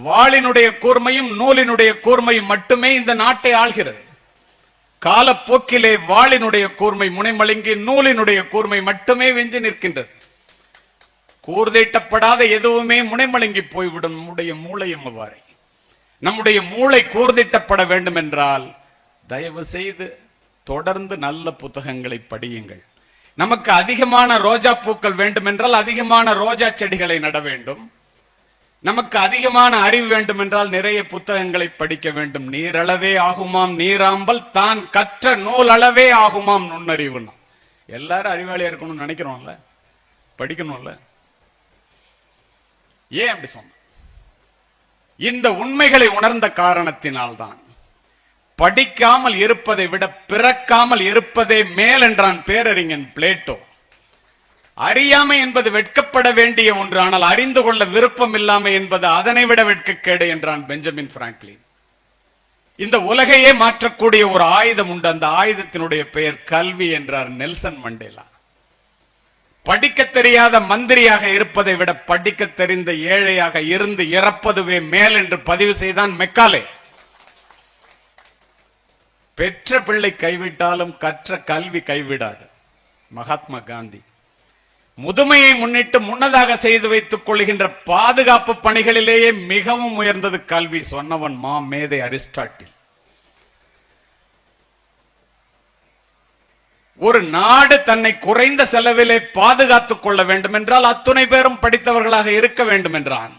வாளினுடைய கூர்மையும் நூலினுடைய கூர்மையும் மட்டுமே இந்த நாட்டை ஆள்கிறது. காலப்போக்கிலே வாளினுடைய கூர்மை முனைமழுங்கி நூலினுடைய கூர்மை மட்டுமே வெஞ்சு நிற்கின்றது. கூர்தீட்டப்படாத எதுவுமே முனைமழுங்கி போய்விடும். நம்முடைய மூளையும் அவ்வாறே. நம்முடைய மூளை கூர்திட்டப்பட வேண்டும் என்றால் தயவு செய்து தொடர்ந்து நல்ல புத்தகங்களை படியுங்கள். நமக்கு அதிகமான ரோஜா பூக்கள் வேண்டும் என்றால் அதிகமான ரோஜா செடிகளை நட வேண்டும். நமக்கு அதிகமான அறிவு வேண்டும் என்றால் நிறைய புத்தகங்களை படிக்க வேண்டும். நீரளவே ஆகுமாம் நீராம்பல் தான் கற்ற நூல் அளவே ஆகுமாம் நுண்ணறிவுனா எல்லாரும் அறிவாளியா இருக்கணும்னு நினைக்கிறோம்ல? படிக்கணும்ல? ஏன் அப்படி சொன்ன? இந்த உண்மைகளை உணர்ந்த காரணத்தினால்தான். படிக்காமல் இருப்பதை விட பிறக்காமல் இருப்பதே மேல் என்றான் பேரறிஞன் பிளேட்டோ. அறியாமை என்பது வெட்கப்பட வேண்டிய ஒன்று ஆனால் அறிந்து கொள்ள விருப்பம் இல்லாமை என்பது அதனை விட வெட்கக்கேடு என்றான் பெஞ்சமின் பிராங்க்லின். இந்த உலகையே மாற்றக்கூடிய ஒரு ஆயுதம் உண்டு. அந்த ஆயுதத்தினுடைய பெயர் கல்வி என்றார் நெல்சன் மண்டேலா. படிக்க தெரியாத மந்திரியாக இருப்பதை விட படிக்க தெரிந்த ஏழையாக இருந்து இறப்பதுவே மேல் என்று பதிவு செய்தான் மெக்காலே. பெற்ற பிள்ளை கைவிட்டாலும் கற்ற கல்வி கைவிடாது. மகாத்மா காந்தி. முதுமையை முன்னிட்டு முன்னதாக செய்து வைத்துக் கொள்கின்ற பாதுகாப்பு பணிகளிலேயே மிகவும் உயர்ந்தது கல்வி சொன்னவன் மா மேதை அரிஸ்டாட்டில். ஒரு நாடு தன்னை குறைந்த செலவிலே பாதுகாத்துக் கொள்ள வேண்டும் என்றால் அத்துணை பேரும் படித்தவர்களாக இருக்க வேண்டும் என்றான்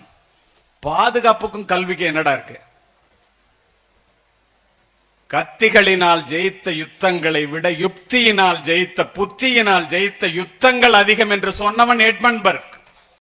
பாதுகாப்புக்கும் கல்விக்கு என்னடா இருக்கு? கத்திகளினால் ஜெயித்த யுத்தங்களை விட யுக்தியினால் ஜெயித்த புத்தியினால் ஜெயித்த யுத்தங்கள் அதிகம் என்று சொன்னவன் எட்மன்பர்க்